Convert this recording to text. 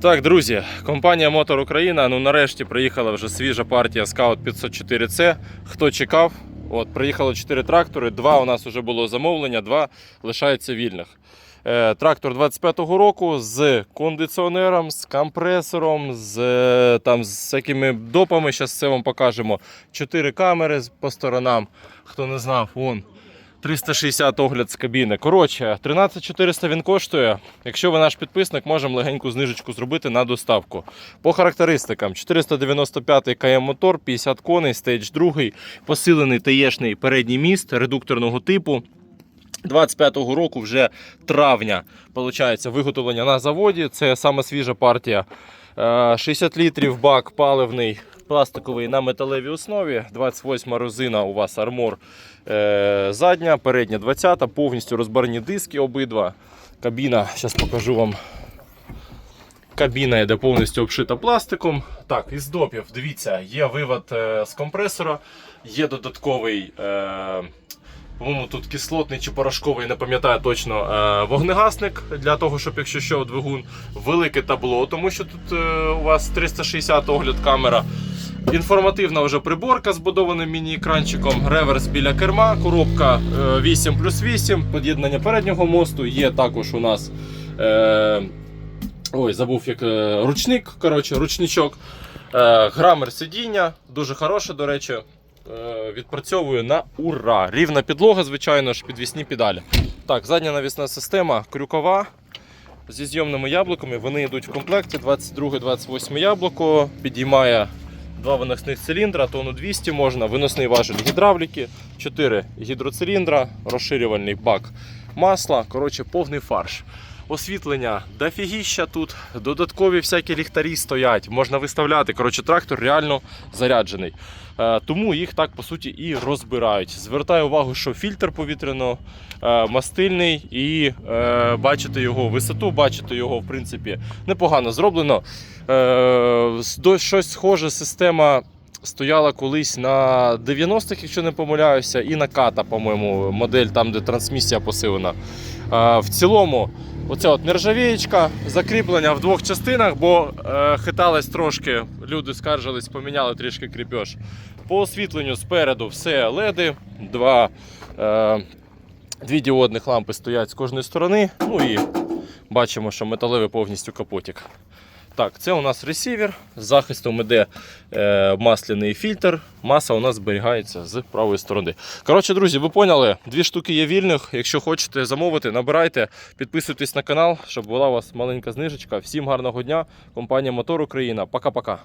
Так, друзі, компанія Мотор Україна. Ну нарешті приїхала вже свіжа партія Scout 504C. Хто чекав? От, приїхало 4 трактори. Два у нас вже було замовлення, два лишаються вільних. Е, трактор 25-го року з кондиціонером, з компресором, з, е, там, з всякими допами. Зараз це вам покажемо. Чотири камери по сторонам. Хто не знав, вон. 360 огляд з кабіни. Коротше, 13400 він коштує. Якщо ви наш підписник, можемо легеньку знижечку зробити на доставку. По характеристикам: 495 КМ мотор, 50 коней, стейдж 2, посилений таєшний передній міст редукторного типу. 25-го року, вже травня, виходить, виготовлення на заводі. Це саме свіжа партія. Е, 60 літрів бак паливний, пластиковий на металевій основі. 28 розина у вас армор е, задня, передня 20, повністю розбарні диски обидва. Кабіна, зараз покажу вам. Кабіна йде повністю обшита пластиком. Так, із допів, дивіться, є вивод е, з компресора, є додатковий. Е, по-моєму, тут кислотний чи порошковий, не пам'ятаю точно, е, вогнегасник для того, щоб якщо що, двигун, велике табло, тому що тут е, у вас 360 огляд камера. Інформативна вже приборка з міні-екранчиком, реверс біля керма, коробка е, 8 плюс 8, під'єднання переднього мосту. Є також у нас. Е, Ой, забув як е, ручник, коротше, ручничок. Е, грамер сидіння, дуже хороше, до речі. Е, відпрацьовую на ура. Рівна підлога, звичайно ж, підвісні педалі. Так, задня навісна система крюкова зі зйомними яблуками. Вони йдуть в комплекті. 22-28 яблуко. Підіймає два виносних циліндра, тонну 200 можна, виносний важель гідравліки, 4 гідроциліндра, розширювальний бак масла. Коротше, повний фарш. Освітлення дофігіща тут, додаткові всякі ліхтарі стоять, можна виставляти. Коротше, трактор реально заряджений. Е, тому їх так по суті і розбирають. Звертаю увагу, що фільтр повітряно е, мастильний і е, бачите його висоту, бачите його, в принципі, непогано зроблено. Щось схоже система. Стояла колись на 90-х, якщо не помиляюся, і на ката, по-моєму, модель там, де трансмісія посилена. Е, в цілому, оця от нержавієчка, закріплення в двох частинах, бо е, хиталось трошки, люди скаржились, поміняли трішки кріпеж. По освітленню спереду все леди, два, е, дві діодних лампи стоять з кожної сторони. Ну і бачимо, що металевий повністю капотик. Так, це у нас ресівер. З захистом іде е, масляний фільтр. Маса у нас зберігається з правої сторони. Коротше, друзі, ви поняли, дві штуки є вільних. Якщо хочете замовити, набирайте, підписуйтесь на канал, щоб була у вас маленька знижечка. Всім гарного дня. Компанія Мотор Україна. Пока-пока.